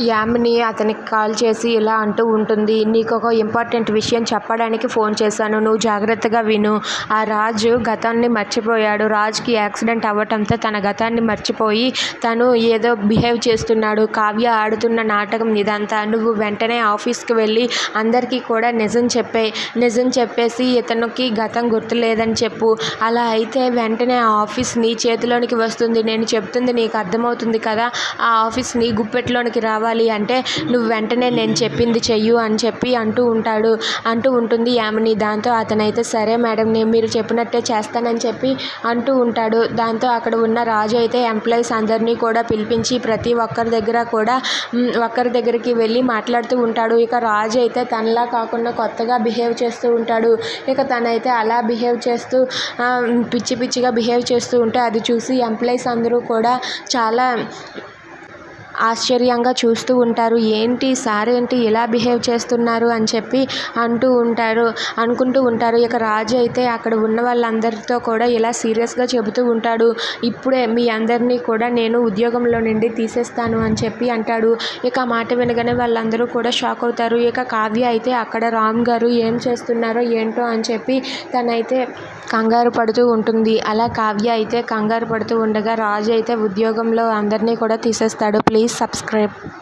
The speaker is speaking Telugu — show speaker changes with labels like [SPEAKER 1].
[SPEAKER 1] యామిని అతనికి కాల్ చేసి ఇలా అంటూ ఉంటుంది నీకు ఒక ఇంపార్టెంట్ విషయం చెప్పడానికి ఫోన్ చేశాను. నువ్వు జాగ్రత్తగా విను. ఆ రాజు గతాన్ని మర్చిపోయాడు. రాజుకి యాక్సిడెంట్ అవ్వటంతో తన గతాన్ని మర్చిపోయి తను ఏదో బిహేవ్ చేస్తున్నాడు. కావ్య ఆడుతున్న నాటకం ఇదంతా. నువ్వు వెంటనే ఆఫీస్కి వెళ్ళి అందరికీ కూడా నిజం చెప్పే నిజం చెప్పేసి ఇతనికి గతం గుర్తులేదని చెప్పు. అలా అయితే వెంటనే ఆ ఆఫీస్ నీ చేతిలోనికి వస్తుంది. నేను చెప్తుంది నీకు అర్థమవుతుంది కదా? ఆ ఆఫీస్ నీ గుప్పెట్లోనికి రావాలి అంటే నువ్వు వెంటనే నేను చెప్పింది చెయ్యు అని చెప్పి అంటూ ఉంటాడు అంటూ ఉంటుంది యామిని. దాంతో అతనైతే సరే మేడం నేను మీరు చెప్పినట్టే చేస్తానని చెప్పి అంటూ ఉంటాడు. దాంతో అక్కడ ఉన్న రాజు అయితే ఎంప్లాయీస్ అందరినీ కూడా పిలిపించి ప్రతి ఒక్కరి దగ్గర కూడా ఒక్కరి దగ్గరికి వెళ్ళి మాట్లాడుతూ ఉంటాడు. ఇక రాజు అయితే తనలా కాకుండా కొత్తగా బిహేవ్ చేస్తూ ఉంటాడు. ఇక తనైతే అలా బిహేవ్ చేస్తూ పిచ్చి పిచ్చిగా బిహేవ్ చేస్తూ ఉంటే అది చూసి ఎంప్లాయీస్ అందరూ కూడా చాలా ఆశ్చర్యంగా చూస్తూ ఉంటారు. ఏంటి సార్? ఏంటి? ఇలా బిహేవ్ చేస్తున్నారు? అని చెప్పి అంటూ ఉంటారు అనుకుంటూ ఉంటారు. ఇక రాజు అయితే అక్కడ ఉన్న వాళ్ళందరితో కూడా ఇలా సీరియస్గా చెబుతూ ఉంటాడు. ఇప్పుడే మీ అందరినీ కూడా నేను ఉద్యోగంలో నుండి తీసేస్తాను అని చెప్పి అంటాడు. ఇక మాట వినగానే వాళ్ళందరూ కూడా షాక్ అవుతారు. ఇక కావ్య అయితే అక్కడ రామ్ గారు ఏం చేస్తున్నారో ఏంటో అని చెప్పి తనైతే కంగారు పడుతూ ఉంటుంది. అలా కావ్య అయితే కంగారు పడుతూ ఉండగా రాజు అయితే ఉద్యోగంలో అందరినీ కూడా తీసేస్తాడు. Please please subscribe.